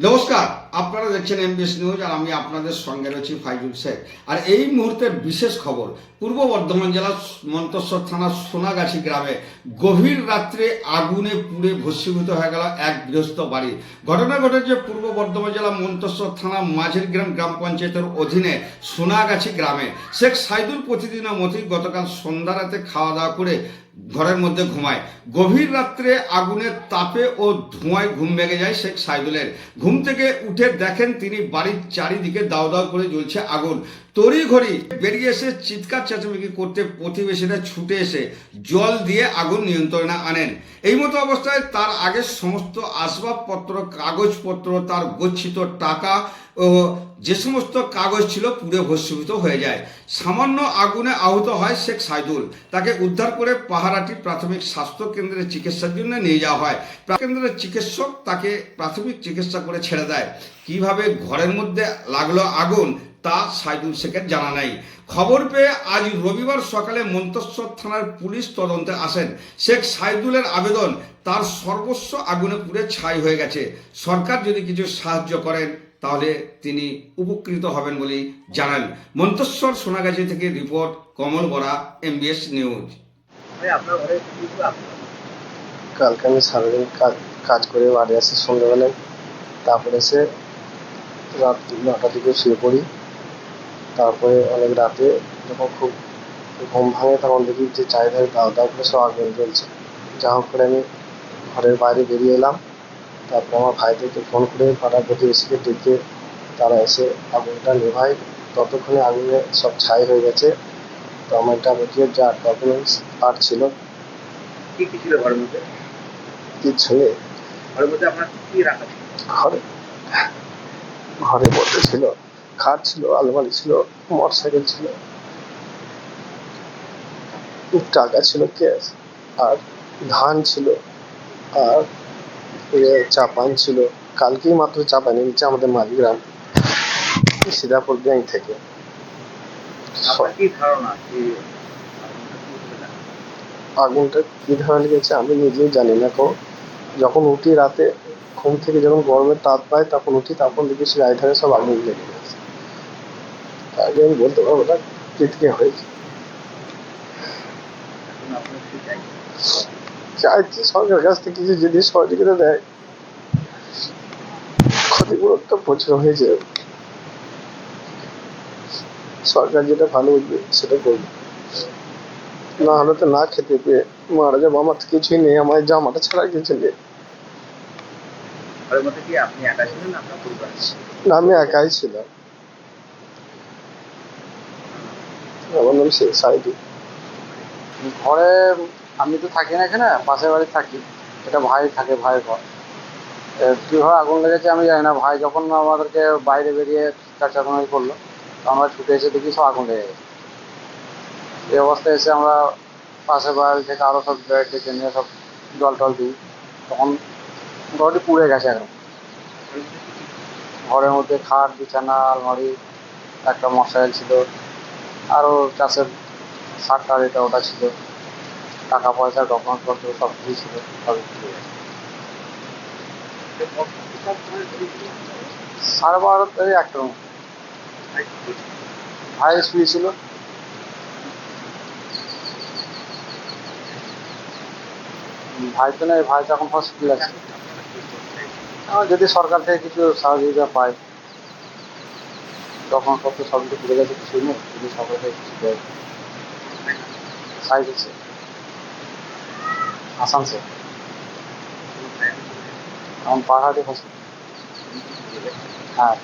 নমস্কার। আপনারা দেখছেন এমবিএস নিউজ আর আমি আপনাদের সঙ্গে রয়েছি ফাইজুল শেখ। আর এই মুহূর্তের বিশেষ খবর, পূর্ব বর্ধমান জেলার মন্তেশ্বর থানার সোনাগাছি গ্রামে গভীর রাত্রে আগুনে পুড়ে ভস্মীভূত হয়ে গেল এক গৃহস্থ বাড়ি। ঘটনা ঘটেছে পূর্ব বর্ধমান জেলা মন্তেশ্বর থানা মাঝের গ্রাম গ্রাম পঞ্চায়েতের অধীনে সোনাগাছি গ্রামে। শেখ সাইদুল প্রতিদিনের মতি গতকাল সন্ধ্যা রাতে খাওয়া দাওয়া করে ঘরের মধ্যে ঘুমায়। গভীর রাত্রে আগুনের তাপে ও ধোঁয়ায় ঘুম ভেঙে যায় শেখ সাইদুলের। ঘুম থেকে উঠে দেখেন তিনি বাড়ির চারিদিকে দাও দাও করে জ্বলছে আগুন। তড়ি ঘড়ি বেরিয়ে এসে চিৎকার চেঁচামেচি করতে প্রতিবেশীরা ছুটে এসে জল দিয়ে আগুন নিয়ন্ত্রণে আনেন। এই মতো অবস্থায় তার আগে সমস্ত আসবাবপত্র, কাগজপত্র, তার গচ্ছিত টাকা ও যে সমস্ত কাগজ ছিল পুড়ে ভস্মীভূত হয়ে যায়। সামান্য আগুনে আহত হয় শেখ সাইদুল। তাকে উদ্ধার করে পাহারাটি প্রাথমিক স্বাস্থ্য কেন্দ্রে চিকিৎসার জন্য নিয়ে যাওয়া হয়। কেন্দ্রের চিকিৎসক তাকে প্রাথমিক চিকিৎসা করে ছেড়ে দেয়। কীভাবে ঘরের মধ্যে লাগল আগুন, তা সাইদুল শেখের জানা নাই। খবর পেয়ে আজ রবিবার সকালে মন্তস্বর থানার পুলিশ তদন্তে আসেন। শেখ সাইদুলের আবেদন তার সর্বস্ব আগুনে পুড়ে ছাই হয়ে গেছে। সরকার যদি কিছু সাহায্য করেন। তাহলে তিনি উপকৃত হবেন বলেই জানান মন্তস্বর সোনাগাছি থেকে report Kamal Bora MBS news কালকে আমি সারাদিন কাজ কাজ করে বাড়ি আসি সন্ধ্যেবেলায়। তারপরে এসে রাত নটার দিকে শুয়ে পড়ি। তারপরে অনেক রাতে যখন খুব ঘুম ভাঙে তখন দেখি যে চারিধারে দাও দাও করে সব আগুন জ্বলছে। যা হোক করে আমি ঘরের বাইরে বেরিয়ে এলাম। তারপর আমার ভাইদেরকে ফোন করে পাড়ার প্রতিবেশীকে ডেকে তারা এসে আগুনটা নেভায়। ততক্ষণে আগুনে সব ছাই হয়ে গেছে। তো আমার যাবতীয় যা ডকুমেন্টস আর ছিল। কি কি ছিল ঘরের মধ্যে? কিচ্ছু নেই ঘরের মধ্যে আপনার কি রাখা ছিল? ঘরে মধ্যে ছিল খাট ছিল আলমারি ছিল মোটর সাইকেল ছিল টাকা ছিল ক্যাশ আর ধান ছিল আর চাপান ছিল। কালকেই মাত্র চাপান এনেছে আমাদের মাঝগ্রাম সিদাপুর ব্যাংক থেকে। আপনার কি ধারণা? আগুনটা কি? ধরনের লেগেছে আমি নিজেই জানি না কো। যখন উঠি রাতে ঘুম থেকে যখন গরমের তাপ পাই তখন উঠি তখন দেখি সে গায়ে ধারে সব আগুন লেগে গেছে। আগে আমি বলতে পারব না কি থেকে হয়েছে। চাইছি সরকারের কাছ থেকে কিছু যদি সহযোগিতা দেয়। ক্ষতিপূরণটা প্রচুর হয়েছে। সরকার যেটা ভালো বুঝবে সেটা করবে। না হলে তো না খেতে পেয়ে মারা যাব। আমার তো কিছুই নেই আমার জামাটা ছাড়া কিছু নেই। না আমি একাই ছিলাম। আমার নাম শেখ সাইদি। ঘরে আমি তো থাকি না এখানে, পাশের বাড়ি থাকি। এটা ভাই থাকে, ভাইয়ের ঘর। কীভাবে আগুন লেগেছে আমি জানি না। ভাই যখন আমাদেরকে বাইরে বেরিয়ে চাচাতনাই করল, আমরা ছুটে এসে দেখি সব আগুন লেগে গেছে। এই অবস্থায় এসে আমরা পাশের বাড়ি থেকে আরও সব বেড ডেকে নিয়ে সব জল টল দিই। তখন ঘরটি পুড়ে গেছে একদম ঘরের মধ্যে খাট, বিছানা, আলমারি, একটা মশাইল ছিল। আরও চাষের সার টার এটা ওটা ছিল। টাকা পয়সা ডকুমেন্টপত্র সব কিছু ছিল সবই গেছে। সাড়ে বারো থেকে একটা মতো। ভাই শুয়েছিল ভাই তো নেই, ভাই তো এখন হসপিটাল আছে। যদি সরকার থেকে কিছু সহযোগিতা পায় তখন কত সব কিছু পুড়ে গেছে কিছু নেই। যদি সরকার থেকে কিছু দেয়, সাইজ আছে। আসানসোল। এখন পাহাড়ি হসপিটাল হ্যাঁ